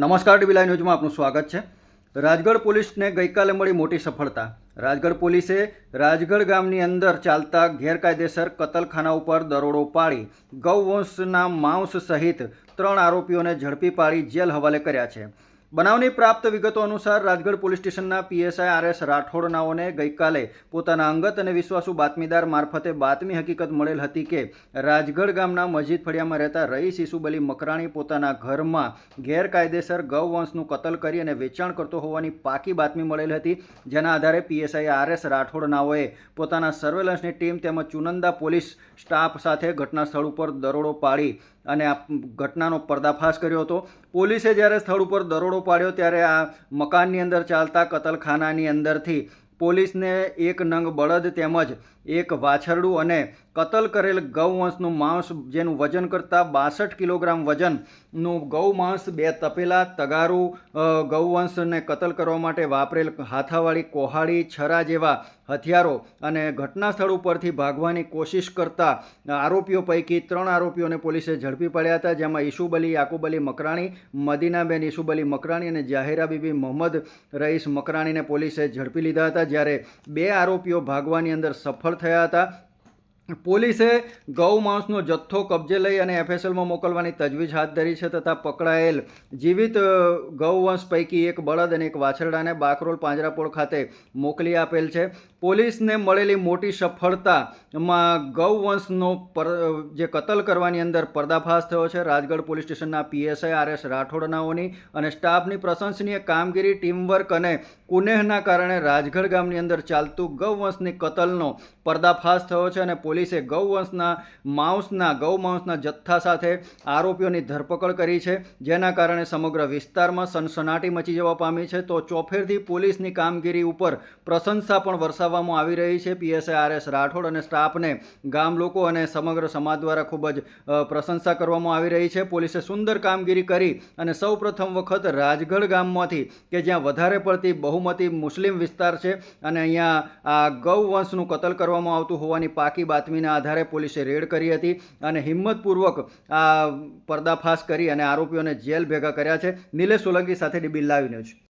નમસ્કાર dB live ન્યૂઝમાં આપનું સ્વાગત છે. રાજગઢ પોલીસને ગઈકાલે મળી મોટી સફળતા. રાજગઢ પોલીસે રાજગઢ ગામની અંદર ચાલતા ગેરકાયદેસર કતલખાના ઉપર દરોડો પાડી ગૌવંશના માંસ સહિત ત્રણ આરોપીઓને ઝડપી પાડી જેલ હવાલે કર્યા છે. બનાવની પ્રાપ્ત વિગતો અનુસાર રાજગઢ પોલીસ સ્ટેશનના પીએસઆઈ આર એસ રાઠોડનાઓને ગઈકાલે પોતાના અંગત અને વિશ્વાસુ બાતમીદાર મારફતે બાતમી હકીકત મળેલ હતી કે રાજગઢ ગામના મસ્જિદ ફળિયામાં રહેતા રઈસ ઈસુબલી મકરાણી પોતાના ઘરમાં ગેરકાયદેસર ગૌવંશનું કતલ કરી અને વેચાણ કરતો હોવાની પાકી બાતમી મળેલ હતી. જેના આધારે પીએસઆઈ આર એસ રાઠોડનાઓએ પોતાના સર્વેલન્સની ટીમ તેમજ ચુનંદા પોલીસ સ્ટાફ સાથે ઘટના સ્થળ ઉપર દરોડો પાડી અને આ ઘટનાનો પર્દાફાશ કર્યો હતો. પોલીસે જ્યારે સ્થળ ઉપર દરોડો પાડ્યો ત્યારે આ મકાનની અંદર ચાલતા કતલખાનાની અંદરથી પોલીસને એક નંગ બળદ તેમજ એક વાછરડું અને કતલ કરેલ ગૌવંશનું માંસ જેનું વજન કરતાં બાસઠ કિલોગ્રામ વજનનું ગૌ માંસ બે તપેલા તગારું ગૌવંશને કતલ કરવા માટે વાપરેલ હાથાવાળી કોહાડી છરા જેવા હથિયારો અને ઘટના સ્થળ ઉપરથી ભાગવાની કોશિશ કરતા આરોપીઓ પૈકી ત્રણ આરોપીઓને પોલીસે ઝડપી પડ્યા હતા, જેમાં ઈસુબ અલી મકરાણી, મદીનાબેન ઈસુબ મકરાણી અને જાહેરા બીબી મોહમ્મદ રઈસ મકરાણીને પોલીસે ઝડપી લીધા હતા જ્યારે બે આરોપીઓ ભાગવાની અંદર સફળ થયા હતા. પોલીસે ગૌ માંસનો જથ્થો કબજે લઈ અને એફએસએલમાં મોકલવાની તજવીજ હાથ ધરી છે તથા પકડાયેલ જીવિત ગૌવંશ પૈકી એક બળદ અને એક વાછરડાને બાકરોલ પાંજરાપોળ ખાતે મોકલી આપેલ છે. પોલીસને મળેલી મોટી સફળતામાં ગૌવંશનો પર જે કતલ કરવાની અંદર પર્દાફાશ થયો છે. રાજગઢ પોલીસ સ્ટેશનના પીએસઆઈ આર એસ રાઠોડનાઓની અને સ્ટાફની પ્રશંસનીય કામગીરી, ટીમવર્ક અને કુનેહના કારણે રાજગઢ ગામની અંદર ચાલતું ગૌવંશની કતલનો પર્દાફાશ થયો છે અને પોલીસે ગૌવંશના માંસના ગૌમાંસના જથ્થા સાથે આરોપીઓની ધરપકડ કરી છે. જેના કારણે સમગ્ર વિસ્તારમાં સનસનાટી મચી જવા પામી છે. તો ચોફેરથી પોલીસની કામગીરી ઉપર પ્રશંસા પણ વરસાવવામાં આવી રહી છે. પીએસઆઈ આર એસ રાઠોડ અને સ્ટાફને ગામ લોકો અને સમગ્ર સમાજ દ્વારા ખૂબ જ પ્રશંસા કરવામાં આવી રહી છે. પોલીસે સુંદર કામગીરી કરી અને સૌ પ્રથમ વખત રાજગઢ ગામમાંથી, કે જ્યાં વધારે પડતી બહુમતી મુસ્લિમ વિસ્તાર છે, અને અહીંયા આ ગૌવંશનું કતલ કરવામાં આવતું હોવાની પાકી બાતમીના આધારે પોલીસે રેડ કરી હતી અને હિંમતપૂર્વક આ પર્દાફાશ કરી અને આરોપીઓને જેલ ભેગા કર્યા છે. નિલેશ સોલંકી સાથે ડીબી લાવીને ન્યૂઝ.